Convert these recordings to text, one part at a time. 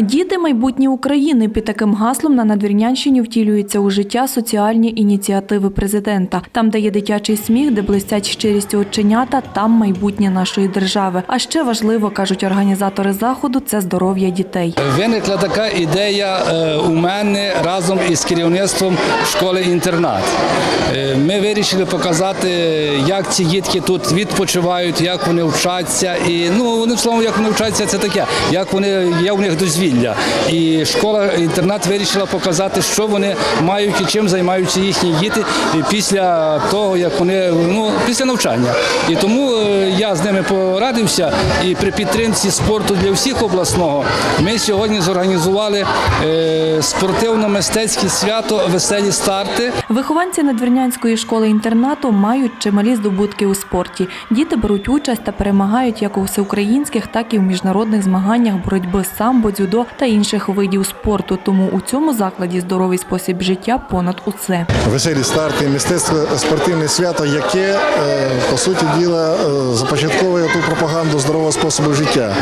Діти майбутнє України під таким гаслом на Надвірнянщині втілюються у життя соціальні ініціативи президента. Там, де є дитячий сміх, де блистять щирістю оченята, там майбутнє нашої держави. А ще важливо, кажуть організатори заходу, це здоров'я дітей. Виникла така ідея е, у мене разом із керівництвом школи-інтернат. Е, Ми вирішили показати, як ці дітки тут відпочивають, як вони вчаться. І ну одним словом, як вони вчаться, це таке, як вони є у них дозвілля. І школа-інтернат вирішила показати, що вони мають і чим займаються їхні діти після того, як вони ну після навчання. І тому е, я з ними порадився і при підтримці спорту для всіх обласного ми сьогодні зорганізували е, спортивно-мистецьке свято Веселі старти. Вихованці Надвірнянської школи-інтернату мають чималі здобутки у спорті. Діти беруть участь та перемагають як у всеукраїнських, так і в міжнародних змаганнях боротьби самбо, дзюдо та інших видів спорту. Тому у цьому закладі здоровий спосіб життя понад усе. Веселі старти, мистецтво спортивне свято, яке е, по суті діла е, започатковує ту пропаганду здорового способу життя.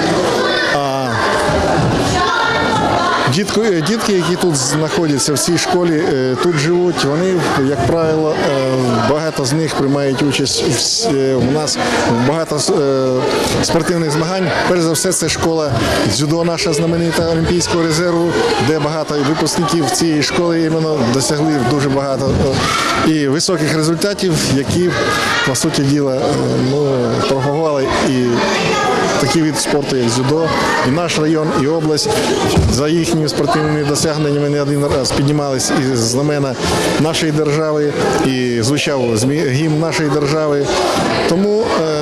Дітки, е, дітки, які тут знаходяться в цій школі, е, тут живуть, вони, як правило, е, багато з них приймають участь у нас багато спортивних змагань. Перш за все, це школа дзюдо, наша знаменита Олімпійського резерву, де багато випускників цієї школи іменно досягли дуже багато і високих результатів, які, по суті діла, ну, пропагували і такий від спорту, як дзюдо, і наш район, і область за їхніми спортивними досягненнями не один раз піднімались із знамена нашої держави і звучав гімн нашої держави. Тому е,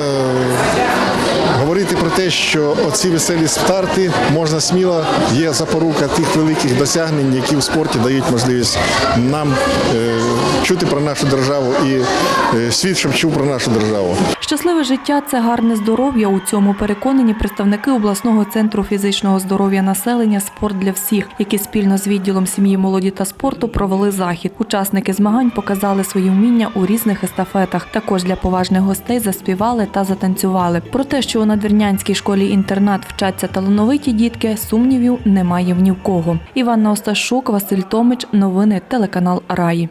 говорити про те, що оці веселі старти можна сміло, є запорука тих великих досягнень, які в спорті дають можливість нам е, чути про нашу державу і е, світ, щоб чув про нашу державу. Щасливе життя це гарне здоров'я. У цьому переконані представники обласного центру фізичного здоров'я населення Спорт для всіх, які спільно з відділом сім'ї, молоді та спорту провели захід. Учасники змагань показали свої вміння у різних естафетах. Також для поважних гостей заспівали та затанцювали. Про те, що у надвірнянській школі інтернат вчаться талановиті дітки, сумнівів немає в ні в кого. Іванна Осташук, Василь Томич, новини телеканал Раї.